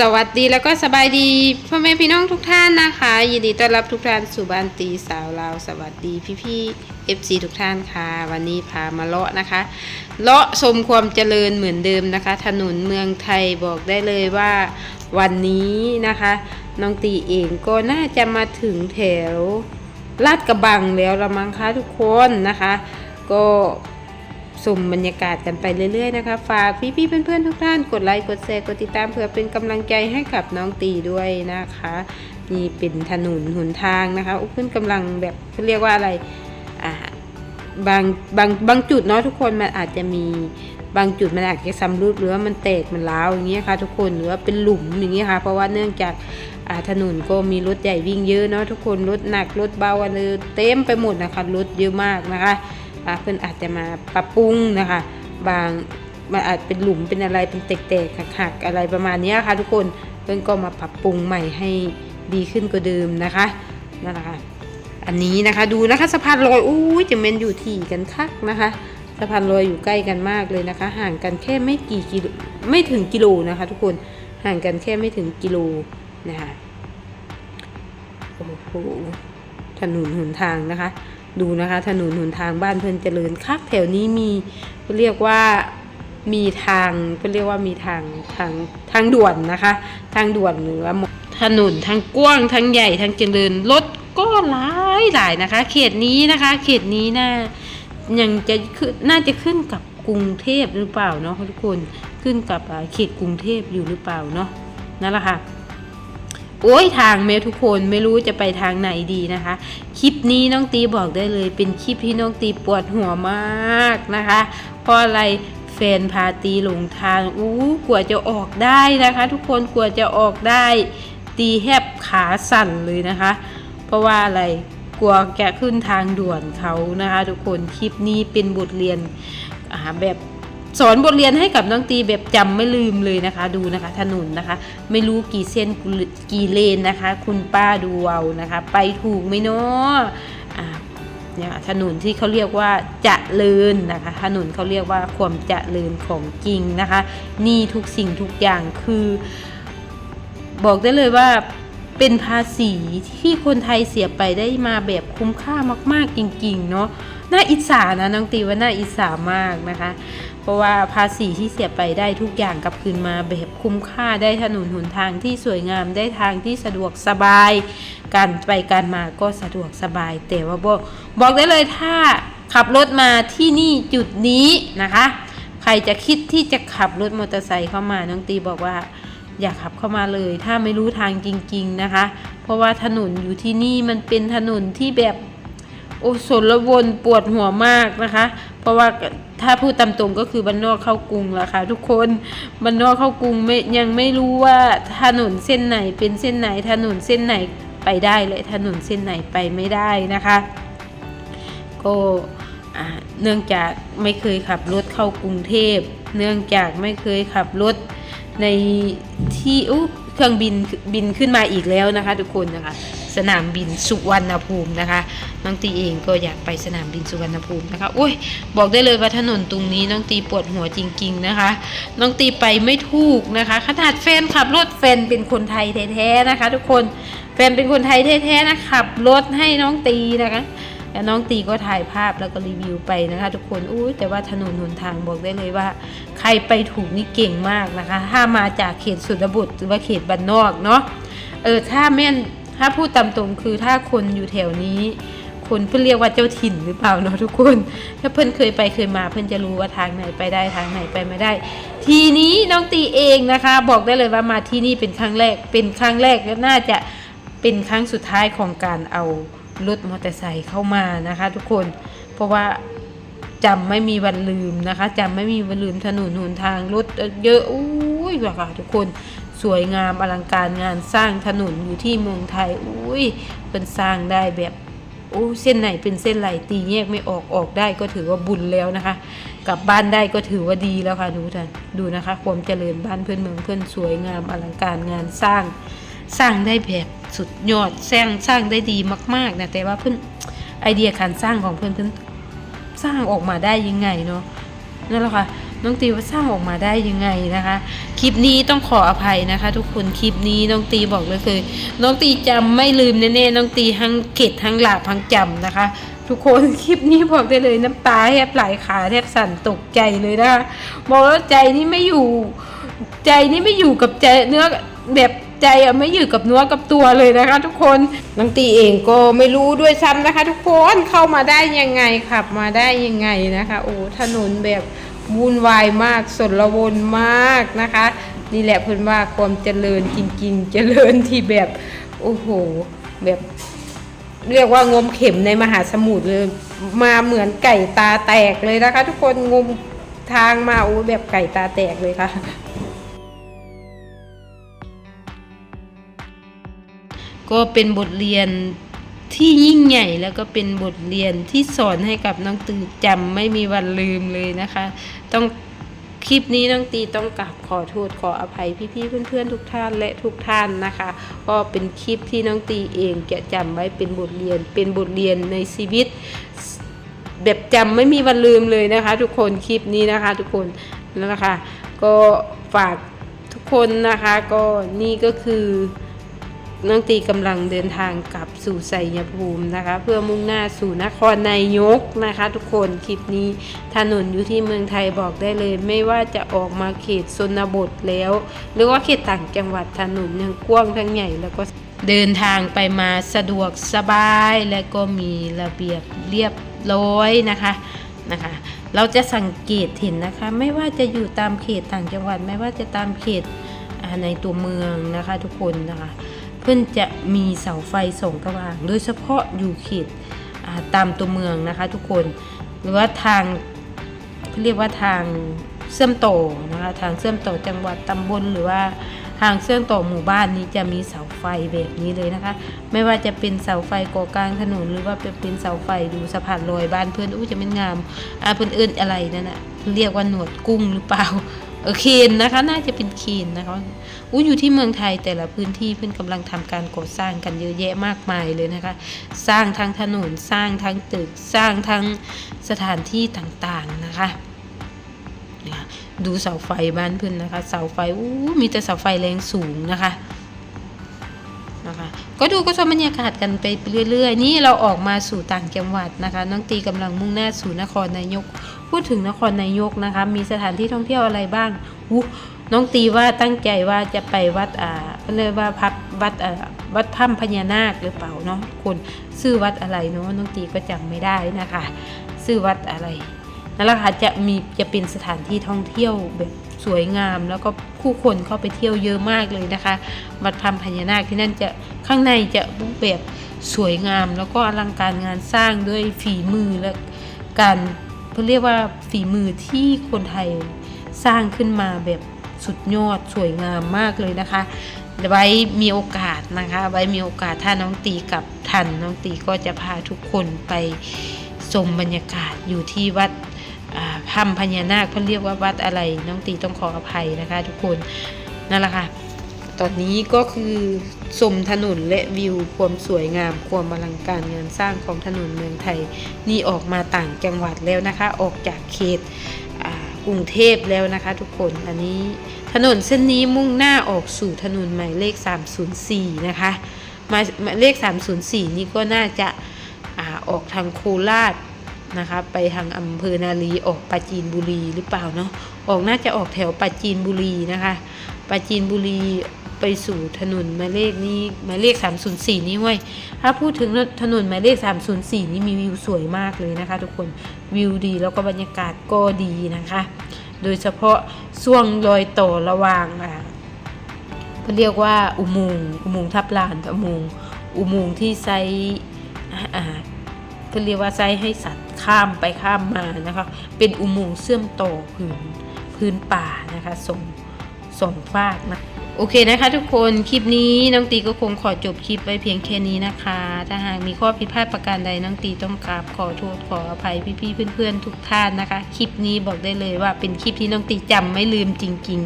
สวัสดีแล้วก็สบายดีพ่อแม่พี่น้องทุกท่านนะคะ ยินดีต้อนรับทุกท่านสู่บ้านตีสาวลาวสวัสดีพี่พี่เอฟซีทุกท่านค่ะ วันนี้พามาเลาะนะคะ เลาะชมความเจริญเหมือนเดิมนะคะ ถนนเมืองไทยบอกได้เลยว่าวันนี้นะคะน้องตีเองก็น่าจะมาถึงแถวลาดกระบังแล้วละมั้งคะทุกคนนะคะ ก็ ชมบรรยากาศกันไปเรื่อยๆนะคะ ฝากพี่ๆเพื่อนๆทุกท่านกดไลค์กดแชร์กดติดตามเพื่อเป็นกำลังใจให้กับน้องตีด้วยนะคะนี่เป็นถนนหนทางนะคะอุ๊ยเพื่อนกำลังแบบเขาเรียกว่าอะไรอ่าบางบางบางจุดเนาะทุกคนมันอาจจะมีบางจุดมันอาจจะซ้ำรุดหรือว่ามันแตกมันร้าวอย่างเงี้ยค่ะ ทุกคนหรือว่าเป็นหลุมอย่างเงี้ยค่ะ เพราะว่าเนื่องจากถนนก็มีรถใหญ่วิ่งเยอะเนาะทุกคนรถหนักรถเบาอะไรเต็มไปหมดนะคะรถเยอะมากนะคะ อ่าเพื่อนอาจจะมาปรับปรุงนะคะ บางมันอาจเป็นหลุมเป็นอะไรเป็นแตกๆหักๆอะไรประมาณนี้ค่ะ ทุกคนเพื่อนก็มาปรับปรุงใหม่ให้ดีขึ้นกว่าเดิมนะคะนั่นแหละค่ะอันนี้นะคะดูนะคะสะพานลอยอู้ยจะเมนอยู่ที่กันคักนะคะสะพานลอยอยู่ใกล้กันมากเลยนะคะ ห่างกันแค่ไม่กี่กิโลไม่ถึงกิโลนะคะ ทุกคนห่างกันแค่ไม่ถึงกิโลนะคะโอ้โหถนนหนทางนะคะ ดูนะคะถนนหนทางบ้านเพื่อนเจริญคักแถวนี้มีเรียกว่ามีทางก็เรียกว่ามีทางทางทางด่วนนะคะ ทางด่วนหรือว่าถนนทางกว้างทางใหญ่ทางเจริญรถก็หลายหลายนะคะ เขตนี้นะคะ เขตนี้น่ายังจะขึ้นน่าจะขึ้นกับกรุงเทพหรือเปล่าเนาะทุกคนขึ้นกับเขตกรุงเทพอยู่หรือเปล่าเนาะนั่นแหละค่ะ โอ้ยทางแม้ทุกคนไม่รู้จะไปทางไหนดีนะคะ คลิปนี้น้องตีบอกได้เลย เป็นคลิปที่น้องตีปวดหัวมากนะคะเพราะอะไรแฟนพาตีหลงทางอู้กว่าจะออกได้นะคะ ทุกคนกว่าจะออกได้ ตีแทบขาสั่นเลยนะคะ เพราะว่าอะไรกลัวแกขึ้นทางด่วนเขานะคะ ทุกคนคลิปนี้เป็นบทเรียนแบบ สอนบทเรียนให้กับน้องตีแบบจำไม่ลืมเลยนะคะ ดูนะคะ ถนนนะคะ ไม่รู้กี่เส้นกี่เลนนะคะ คุณป้าดูเอานะคะ ไปถูกไหมเนาะอ่าเนี่ยถนนที่เขาเรียกว่าจะเลินนะคะ ถนนเขาเรียกว่าความจะเลินของจริงนะคะ นี่ทุกสิ่งทุกอย่างคือ บอกได้เลยว่า เป็นภาษีที่คนไทยเสียไปได้มาแบบคุ้มค่ามากๆจริงๆเนาะน่าอิจฉานะน้องตีว่าน่าอิจฉามากนะคะ เพราะว่าภาษีที่เสียไปได้ทุกอย่างกลับคืนมาแบบคุ้มค่าได้ถนนหนทางที่สวยงามได้ทางที่สะดวกสบาย การไปการมาก็สะดวกสบาย แต่ว่าบอกบอกได้เลยถ้าขับรถมาที่นี่จุดนี้นะคะ ใครจะคิดที่จะขับรถมอเตอร์ไซค์เข้ามาน้องตีบอกว่า อย่าขับเข้ามาเลย ถ้าไม่รู้ทางจริง ๆนะคะ เพราะว่าถนนอยู่ที่นี่มันเป็นถนนที่แบบโอ้สนละวนปวดหัวมากนะคะ เพราะว่าถ้าพูดตามตรงก็คือบ้านนอกเข้ากรุงล้วค่ะทุกคนบ้านนอกเข้ากรุงไม่ยังไม่รู้ว่าถนนเส้นไหนเป็นเส้นไหนถนนเส้นไหนไปได้และถนนเส้นไหนไปไม่ได้นะคะก็เนื่องจากไม่เคยขับรถเข้ากรุงเทพ เนื่องจากไม่เคยขับรถ ในที่อุ๊เครื่องบินบินขึ้นมาอีกแล้วนะคะ ทุกคนนะคะ สนามบินสุวรรณภูมินะคะ น้องตีเองก็อยากไปสนามบินสุวรรณภูมินะคะโอ้ยบอกได้เลยว่าถนนตรงนี้น้องตีปวดหัวจริง ๆนะคะ น้องตีไปไม่ถูกนะคะ ขนาดแฟนขับรถแฟนเป็นคนไทยแท้ๆนะคะ ทุกคนแฟนเป็นคนไทยแท้ๆนะขับรถให้น้องตีนะคะ แล้วน้องตีก็ถ่ายภาพแล้วก็รีวิวไปนะคะทุกคนอุ้ยแต่ว่าถนนหนทางบอกได้เลยว่า ใครไปถูกนี่เก่งมากนะคะ ถ้ามาจากเขตสุนบทหรือว่าเขตบ้านนอกเนาะเออถ้าแม่นถ้าพูดตามตรงคือถ้าคนอยู่แถวนี้ คนเพื่อเรียกว่าเจ้าถิ่นหรือเปล่าเนาะทุกคน ถ้าเพื่อนเคยไปเคยมาเพื่อนจะรู้ว่าทางไหนไปได้ทางไหนไปไม่ได้ ทีนี้น้องตีเองนะคะ บอกได้เลยว่ามาที่นี่เป็นครั้งแรกเป็นครั้งแรกและน่าจะเป็นครั้งสุดท้ายของการเอา รถมอเตอร์ไซค์เข้ามานะคะ ทุกคนเพราะว่าจำไม่มีวันลืมนะคะจำไม่มีวันลืมถนนหนทางรถเยอะอุ้ยว่ะค่ะทุกคนสวยงามอลังการงานสร้างถนนอยู่ที่เมืองไทยอุ้ยเป็นสร้างได้แบบโอ้เส้นไหนเป็นเส้นไหลตีแยกไม่ออกออกได้ก็ถือว่าบุญแล้วนะคะ กลับบ้านได้ก็ถือว่าดีแล้วค่ะดูท่านดูนะคะ ความเจริญบ้านเพื่อนเมืองเพื่อนสวยงามอลังการงานสร้างสร้างได้แบบ สุดยอดสร้างสร้างได้ดีมากๆนะแต่ว่าเพื่อนไอเดียการสร้างของเพื่อนเพื่อนสร้างออกมาได้ยังไงเนาะนั่นแหละค่ะน้องตีว่าสร้างออกมาได้ยังไงนะคะ คลิปนี้ต้องขออภัยนะคะ ทุกคนคลิปนี้น้องตีบอกเลยคือ น้องตีจำไม่ลืมแน่ๆน้องตีทั้งเข็ดทั้งหลาบทั้งจำนะคะ ทุกคนคลิปนี้บอกได้เลยน้ำตาแทบไหลขาแทบสั่นตกใจเลยนะคะบอกแล้วใจนี่ไม่อยู่ ใจนี่ไม่อยู่กับใจเนื้อแบบ ใจอะไม่อยู่กับเนื้อกับตัวเลยนะคะ ทุกคนน้องตีเองก็ไม่รู้ด้วยซ้ำนะคะ ทุกคนเข้ามาได้ยังไงขับมาได้ยังไงนะคะ โอ้ถนนแบบวุ่นวายมากสนละวนมากนะคะ นี่แหละเพื่อนว่าความเจริญจริงๆเจริญที่แบบโอ้โหแบบเรียกว่างมเข็มในมหาสมุทรเลยมาเหมือนไก่ตาแตกเลยนะคะ ทุกคนงมทางมาโอ้แบบไก่ตาแตกเลยค่ะ ก็เป็นบทเรียนที่ยิ่งใหญ่แล้วก็เป็นบทเรียนที่สอนให้กับน้องตือจำไม่มีวันลืมเลยนะคะ ต้องคลิปนี้น้องตีต้องกราบขอโทษขออภัยพี่ๆเพื่อนๆทุกท่านและทุกท่านนะคะ ก็เป็นคลิปที่น้องตีเองจะจำไว้เป็นบทเรียน เป็นบทเรียนในชีวิต แบบจำไม่มีวันลืมเลยนะคะ ทุกคนคลิปนี้นะคะ ทุกคนนั่นะคะ ก็ฝากทุกคนนะคะ ก็นี่ก็คือ น้องตีกำลังเดินทางกลับสู่ไสยภูมินะคะ เพื่อมุ่งหน้าสู่นครนายกนะคะ ทุกคนคลิปนี้ถนนอยู่ที่เมืองไทยบอกได้เลย ไม่ว่าจะออกมาเขตชนบทแล้ว หรือว่าเขตต่างจังหวัดถนนยังกว้างทั้งใหญ่แล้วก็เดินทางไปมาสะดวกสบายและก็มีระเบียบเรียบร้อยนะคะนะคะ เราจะสังเกตเห็นนะคะ ไม่ว่าจะอยู่ตามเขตต่างจังหวัด ไม่ว่าจะตามเขตในตัวเมืองนะคะ ทุกคนนะคะ เพื่อนจะมีเสาไฟส่องกว่าง โดยเฉพาะอยู่เขตตามตัวเมืองนะคะทุกคน หรือว่าทางเรียกว่าทางเชื่อมต่อนะคะทางเชื่อมต่อจังหวัดตำบลหรือว่าทางเชื่อมต่อหมู่บ้านนี้จะมีเสาไฟแบบนี้เลยนะคะ ไม่ว่าจะเป็นเสาไฟก่อกลางถนนหรือว่าเป็นเสาไฟดูสะพานลอยบ้านเพื่อนอู้จะเป็นงามอาเพื่อนเอิ้นอะไรนั่นน่ะเรียกว่าหนวดกุ้งหรือเปล่า เออเคนนะคะ น่าจะเป็นเคนนะคะอู้อยู่ที่เมืองไทยแต่ละพื้นที่เพื่อนกำลังทำการก่อสร้างกันเยอะแยะมากมายเลยนะคะ สร้างทั้งถนนสร้างทั้งตึกสร้างทั้งสถานที่ต่างๆนะคะนะคะดูเสาไฟบ้านเพื่อนนะคะ เสาไฟอู้มีแต่เสาไฟแรงสูงนะคะ นะคะก็ดูก็ชมบรรยากาศกันไปเรื่อย ๆ นี่เราออกมาสู่ต่างจังหวัดนะคะ น้องตีกำลังมุ่งหน้าสู่นครนายก พูดถึงนครนายกนะคะ มีสถานที่ท่องเที่ยวอะไรบ้างอู้น้องตีว่าตั้งใจว่าจะไปวัดอ่าเรียกว่าพักวัดอ่าวัดถ้ำพญานาคหรือเปล่าเนาะคนชื่อวัดอะไรเนาะน้องตีก็จำไม่ได้นะคะชื่อวัดอะไร นั่นแหละค่ะจะมีจะเป็นสถานที่ท่องเที่ยวแบบสวยงาม แล้วก็ผู้คนเข้าไปเที่ยวเยอะมากเลยนะคะวัดพามพญานาคที่นั่นจะข้างในจะรูปแบบสวยงาม แล้วก็อลังการงานสร้างด้วยฝีมือและการเขาเรียกว่าฝีมือที่คนไทยสร้างขึ้นมาแบบสุดยอดสวยงามมากเลยนะคะไว้มีโอกาสนะคะ ไว้มีโอกาสถ้าน้องตีกลับทันน้องตีก็จะพาทุกคนไปชมบรรยากาศอยู่ที่วัด ถ้ำพญานาคเพื่อเรียกว่าวัดอะไร น้องตีต้องขออภัยนะคะ ทุกคนนั่นแหละค่ะตอนนี้ก็คือชมถนนและวิวความสวยงามความอลังการงานสร้างของถนนเมืองไทย นี่ออกมาต่างจังหวัดแล้วนะคะ ออกจากเขตกรุงเทพแล้วนะคะ ทุกคนอันนี้ถนนเส้นนี้มุ่งหน้าออกสู่ถนนหมายเลข 304 นะคะหมายเลข 304 นี่ก็น่าจะอาออกทางโคราช นะคะไปทางอำเภอนาลีออกปราจีนบุรีหรือเปล่าเนาะออกน่าจะออกแถวปราจีนบุรีนะคะปราจีนบุรีไปสู่ถนนหมายเลขนี้หมายเลข 304 นี่ห้วยถ้าพูดถึงถนนหมายเลข 304 นี่มีวิวสวยมากเลยนะคะ ทุกคนวิวดีแล้วก็บรรยากาศก็ดีนะคะ โดยเฉพาะช่วงรอยต่อระหว่างอ่าเขาเรียกว่าอุโมงค์อุโมงค์ทับลานอุโมงค์อุโมงค์ที่ใช้ อ่าเรียกว่าใช้ให้สัตว์ข้ามไปข้ามมานะคะ เป็นอุโมงค์เชื่อมต่อพื้นพื้นป่านะคะส่งส่งฟากนะโอเคนะคะทุกคนคลิปนี้น้องตีก็คงขอจบคลิปไว้เพียงแค่นี้นะคะ ถ้าหากมีข้อผิดพลาดประการใดน้องตีต้องกราบขอโทษขออภัยพี่ๆเพื่อนๆทุกท่านนะคะ คลิปนี้บอกได้เลยว่าเป็นคลิปที่น้องตีจำไม่ลืมจริง ๆ